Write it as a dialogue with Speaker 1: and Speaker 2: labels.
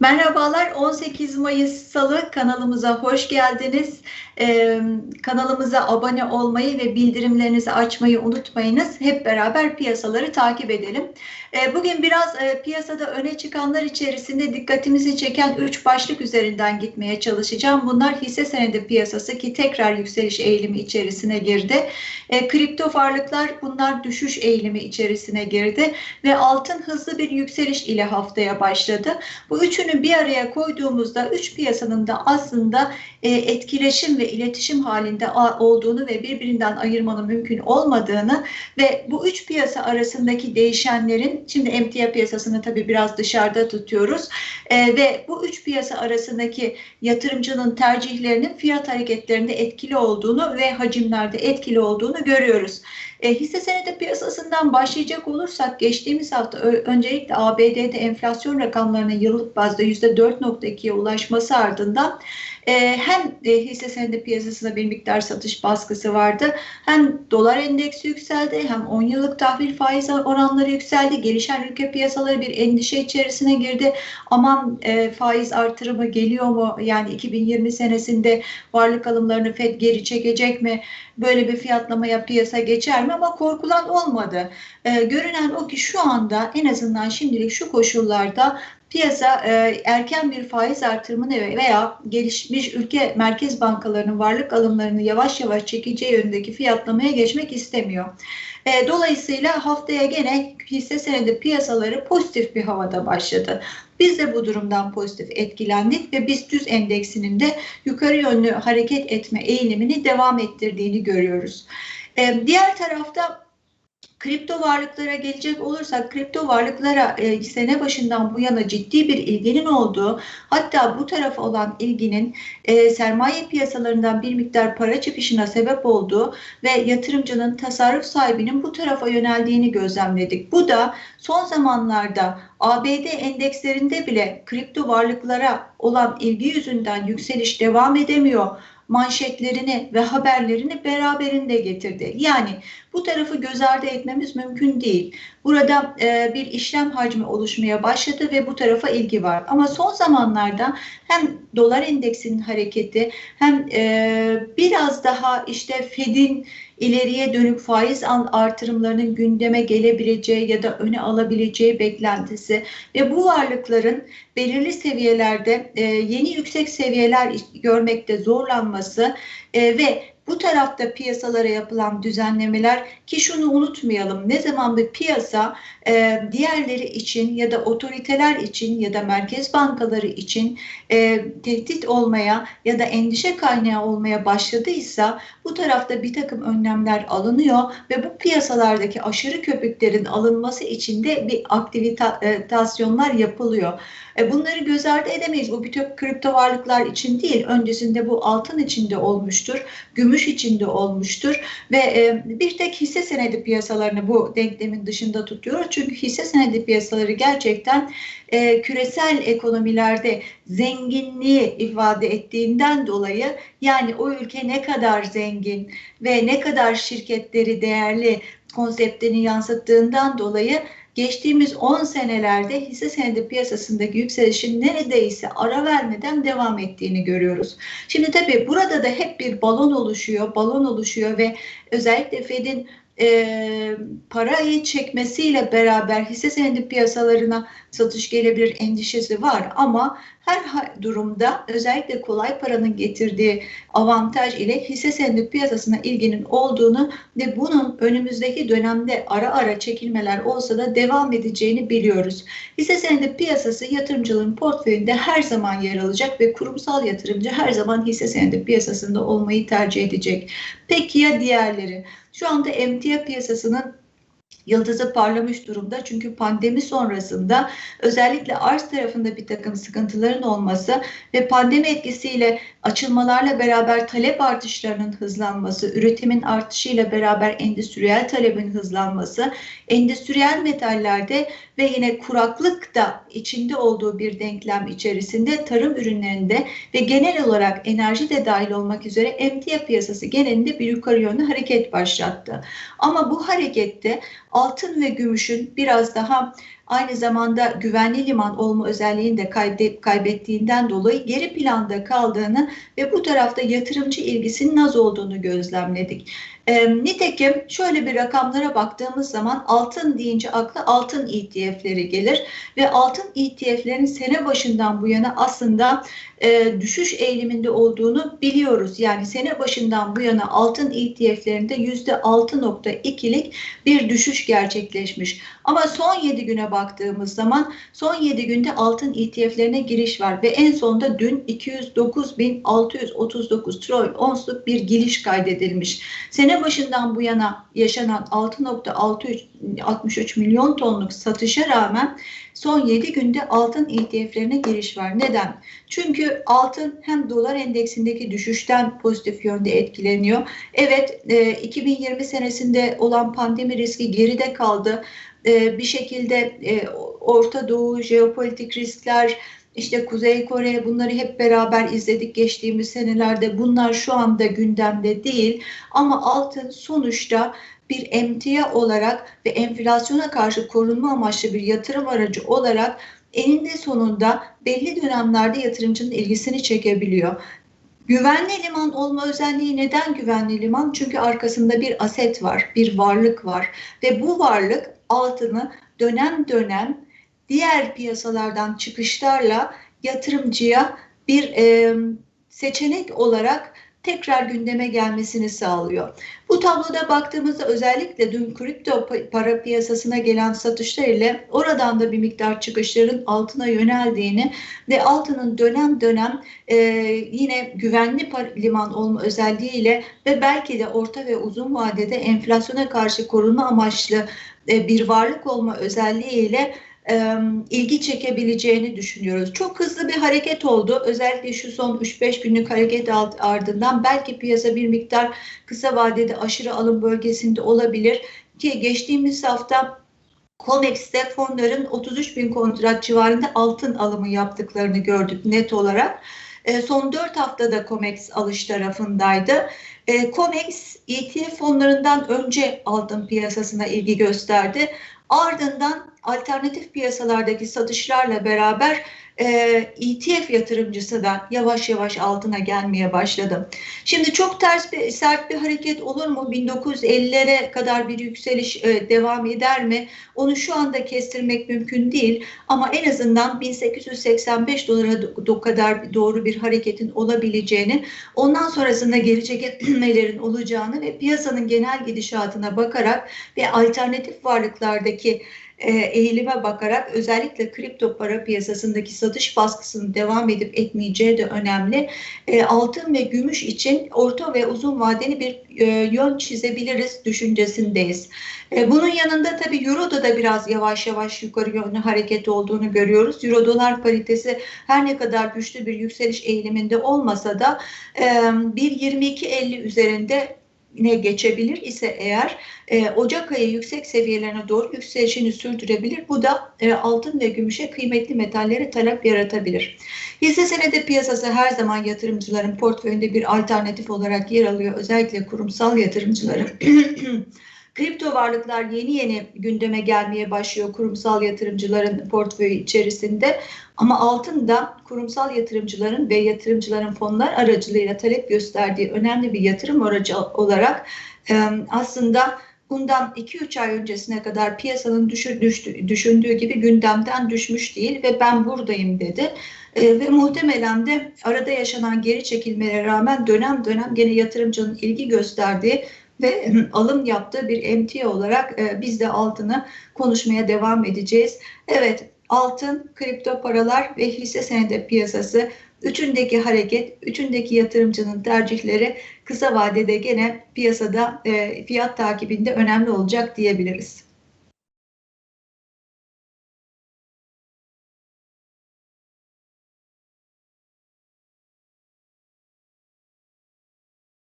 Speaker 1: Merhabalar 18 Mayıs Salı kanalımıza hoş geldiniz. Ee, kanalımıza abone olmayı ve bildirimlerinizi açmayı unutmayınız. Hep beraber piyasaları takip edelim. Ee, bugün biraz e, piyasada öne çıkanlar içerisinde dikkatimizi çeken 3 başlık üzerinden gitmeye çalışacağım. Bunlar hisse senedi piyasası ki tekrar yükseliş eğilimi içerisine girdi. E, kripto varlıklar bunlar düşüş eğilimi içerisine girdi ve altın hızlı bir yükseliş ile haftaya başladı. Bu üçünü bir araya koyduğumuzda üç piyasanın da aslında e, etkileşim ve iletişim halinde olduğunu ve birbirinden ayırmanın mümkün olmadığını ve bu üç piyasa arasındaki değişenlerin şimdi emtia piyasasını tabii biraz dışarıda tutuyoruz e, ve bu üç piyasa arasındaki yatırımcının tercihlerinin fiyat hareketlerinde etkili olduğunu ve hacimlerde etkili olduğunu görüyoruz. E, hisse senedi piyasasından başlayacak olursak geçtiğimiz hafta öncelikle ABD'de enflasyon rakamlarının yıllık bazda %4.2'ye ulaşması ardından e, hem e, hisse senedi piyasasında bir miktar satış baskısı vardı. Hem dolar endeksi yükseldi hem 10 yıllık tahvil faiz oranları yükseldi. Gelişen ülke piyasaları bir endişe içerisine girdi. Aman e, faiz artırımı geliyor mu? Yani 2020 senesinde varlık alımlarını FED geri çekecek mi? Böyle bir fiyatlamaya piyasa geçer mi? Ama korkulan olmadı. E, görünen o ki şu anda en azından şimdilik şu koşullarda piyasa e, erken bir faiz artırımını veya gelişmiş ülke merkez bankalarının varlık alımlarını yavaş yavaş çekeceği yönündeki fiyatlamaya geçmek istemiyor. E, dolayısıyla haftaya gene hisse senedi piyasaları pozitif bir havada başladı. Biz de bu durumdan pozitif etkilendik ve BIST 100 endeksinin de yukarı yönlü hareket etme eğilimini devam ettirdiğini görüyoruz. E, diğer tarafta Kripto varlıklara gelecek olursak kripto varlıklara e, sene başından bu yana ciddi bir ilginin olduğu hatta bu tarafa olan ilginin e, sermaye piyasalarından bir miktar para çıkışına sebep olduğu ve yatırımcının tasarruf sahibinin bu tarafa yöneldiğini gözlemledik. Bu da son zamanlarda ABD endekslerinde bile kripto varlıklara olan ilgi yüzünden yükseliş devam edemiyor manşetlerini ve haberlerini beraberinde getirdi. Yani bu tarafı göz ardı etmemiz mümkün değil. Burada e, bir işlem hacmi oluşmaya başladı ve bu tarafa ilgi var. Ama son zamanlarda hem dolar endeksinin hareketi hem e, biraz daha işte Fed'in ileriye dönük faiz artırımlarının gündeme gelebileceği ya da öne alabileceği beklentisi ve bu varlıkların belirli seviyelerde e, yeni yüksek seviyeler görmekte zorlanması e, ve bu tarafta piyasalara yapılan düzenlemeler ki şunu unutmayalım ne zaman bir piyasa e, diğerleri için ya da otoriteler için ya da merkez bankaları için e, tehdit olmaya ya da endişe kaynağı olmaya başladıysa bu tarafta bir takım önlemler alınıyor ve bu piyasalardaki aşırı köpüklerin alınması için de bir aktivitasyonlar yapılıyor. E, bunları göz ardı edemeyiz. Bu bir tek kripto varlıklar için değil. Öncesinde bu altın içinde olmuştur, gümüş içinde olmuştur ve e, bir tek hisse senedi piyasalarını bu denklemin dışında tutuyoruz. Çünkü hisse senedi piyasaları gerçekten e, küresel ekonomilerde zenginliği ifade ettiğinden dolayı yani o ülke ne kadar zengin ve ne kadar şirketleri değerli konseptini yansıttığından dolayı geçtiğimiz 10 senelerde hisse senedi piyasasındaki yükselişin neredeyse ara vermeden devam ettiğini görüyoruz. Şimdi tabii burada da hep bir balon oluşuyor, balon oluşuyor ve özellikle Fed'in e, parayı çekmesiyle beraber hisse senedi piyasalarına satış gelebilir endişesi var ama her durumda özellikle kolay paranın getirdiği avantaj ile hisse senedi piyasasına ilginin olduğunu ve bunun önümüzdeki dönemde ara ara çekilmeler olsa da devam edeceğini biliyoruz. Hisse senedi piyasası yatırımcıların portföyünde her zaman yer alacak ve kurumsal yatırımcı her zaman hisse senedi piyasasında olmayı tercih edecek. Peki ya diğerleri? Şu anda emtia piyasasının yıldızı parlamış durumda. Çünkü pandemi sonrasında özellikle arz tarafında bir takım sıkıntıların olması ve pandemi etkisiyle açılmalarla beraber talep artışlarının hızlanması, üretimin artışıyla beraber endüstriyel talebin hızlanması, endüstriyel metallerde ve yine kuraklık da içinde olduğu bir denklem içerisinde tarım ürünlerinde ve genel olarak enerji de dahil olmak üzere emtia piyasası genelinde bir yukarı yönlü hareket başlattı. Ama bu harekette altın ve gümüşün biraz daha aynı zamanda güvenli liman olma özelliğini de kaybettiğinden dolayı geri planda kaldığını ve bu tarafta yatırımcı ilgisinin az olduğunu gözlemledik. E, nitekim şöyle bir rakamlara baktığımız zaman altın deyince akla altın ETF'leri gelir ve altın ETF'lerin sene başından bu yana aslında e, düşüş eğiliminde olduğunu biliyoruz. Yani sene başından bu yana altın ETF'lerinde yüzde 6.2'lik bir düşüş gerçekleşmiş. Ama son 7 güne baktığımız zaman son 7 günde altın ETF'lerine giriş var ve en sonda dün 209.639 troy onsluk bir giriş kaydedilmiş. Sene başından bu yana yaşanan 6.63 milyon tonluk satışa rağmen son 7 günde altın ETF'lerine giriş var. Neden? Çünkü altın hem dolar endeksindeki düşüşten pozitif yönde etkileniyor. Evet 2020 senesinde olan pandemi riski geride kaldı. Bir şekilde Orta Doğu, jeopolitik riskler, işte Kuzey Kore bunları hep beraber izledik geçtiğimiz senelerde. Bunlar şu anda gündemde değil ama altın sonuçta bir emtia olarak ve enflasyona karşı korunma amaçlı bir yatırım aracı olarak eninde sonunda belli dönemlerde yatırımcının ilgisini çekebiliyor. Güvenli liman olma özelliği neden güvenli liman? Çünkü arkasında bir aset var, bir varlık var ve bu varlık altını dönem dönem diğer piyasalardan çıkışlarla yatırımcıya bir e, seçenek olarak tekrar gündeme gelmesini sağlıyor. Bu tabloda baktığımızda özellikle dün kripto para piyasasına gelen satışlar ile oradan da bir miktar çıkışların altına yöneldiğini ve altının dönem dönem e, yine güvenli liman olma özelliğiyle ve belki de orta ve uzun vadede enflasyona karşı korunma amaçlı e, bir varlık olma özelliğiyle ilgi çekebileceğini düşünüyoruz. Çok hızlı bir hareket oldu. Özellikle şu son 3-5 günlük hareket ardından belki piyasa bir miktar kısa vadede aşırı alım bölgesinde olabilir ki geçtiğimiz hafta COMEX'te fonların 33 bin kontrat civarında altın alımı yaptıklarını gördük net olarak. Son 4 haftada COMEX alış tarafındaydı. COMEX ETF fonlarından önce altın piyasasına ilgi gösterdi. Ardından alternatif piyasalardaki satışlarla beraber e, ETF yatırımcısı da yavaş yavaş altına gelmeye başladı. Şimdi çok ters bir sert bir hareket olur mu? 1950'lere kadar bir yükseliş e, devam eder mi? Onu şu anda kestirmek mümkün değil ama en azından 1885 dolara kadar doğru bir hareketin olabileceğini, ondan sonrasında geri çekilmelerin olacağını ve piyasanın genel gidişatına bakarak ve alternatif varlıklardaki e, eğilime bakarak özellikle kripto para piyasasındaki satış baskısının devam edip etmeyeceği de önemli. E, altın ve gümüş için orta ve uzun vadeli bir e, yön çizebiliriz düşüncesindeyiz. Bunun yanında tabii Euro'da da biraz yavaş yavaş yukarı yönlü hareket olduğunu görüyoruz. Euro dolar paritesi her ne kadar güçlü bir yükseliş eğiliminde olmasa da 1.22.50 üzerinde ne geçebilir ise eğer e, Ocak ayı yüksek seviyelerine doğru yükselişini sürdürebilir. Bu da e, altın ve gümüşe kıymetli metallere talep yaratabilir. Hisse senedi piyasası her zaman yatırımcıların portföyünde bir alternatif olarak yer alıyor. Özellikle kurumsal yatırımcıların Kripto varlıklar yeni yeni gündeme gelmeye başlıyor kurumsal yatırımcıların portföyü içerisinde. Ama altın da kurumsal yatırımcıların ve yatırımcıların fonlar aracılığıyla talep gösterdiği önemli bir yatırım aracı olarak aslında bundan 2-3 ay öncesine kadar piyasanın düşündüğü gibi gündemden düşmüş değil ve ben buradayım dedi. Ve muhtemelen de arada yaşanan geri çekilmelere rağmen dönem dönem gene yatırımcının ilgi gösterdiği ve alım yaptığı bir emtia olarak e, biz de altını konuşmaya devam edeceğiz. Evet altın, kripto paralar ve hisse senedi piyasası üçündeki hareket, üçündeki yatırımcının tercihleri kısa vadede gene piyasada e, fiyat takibinde önemli olacak diyebiliriz.